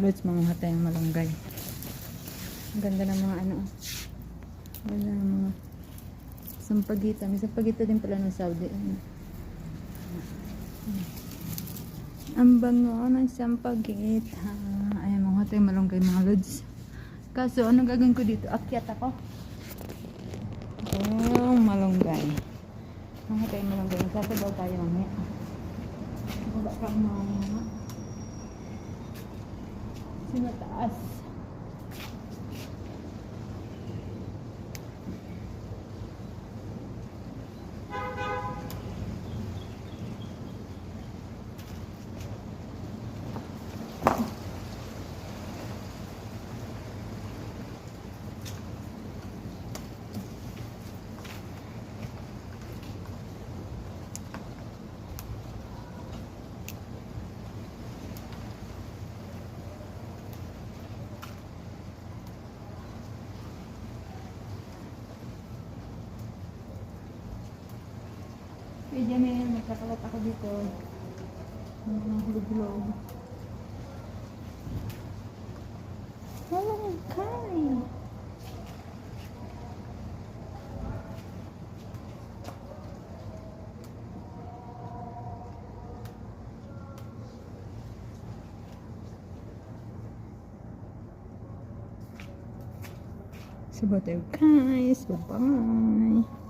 mga lods, mga tayong malunggay. Ang ganda ng mga ano. Ang ganda ng mga sampagita. May sampagita din pala ng Saudi. Ano. Ang bango ng sampagita. Ayan mga tayong malunggay mga lods. Kaso, anong gagawin ko dito? Akyat ako. Oh, malunggay. Mga tayong malunggay. Sasabaw tayo mamaya. Baba ka Sini. Uy, Jamil, nagkakalat ako dito. Mga hulog-hulog. Oh, Kai! So, bye-bye guys. Bye-bye.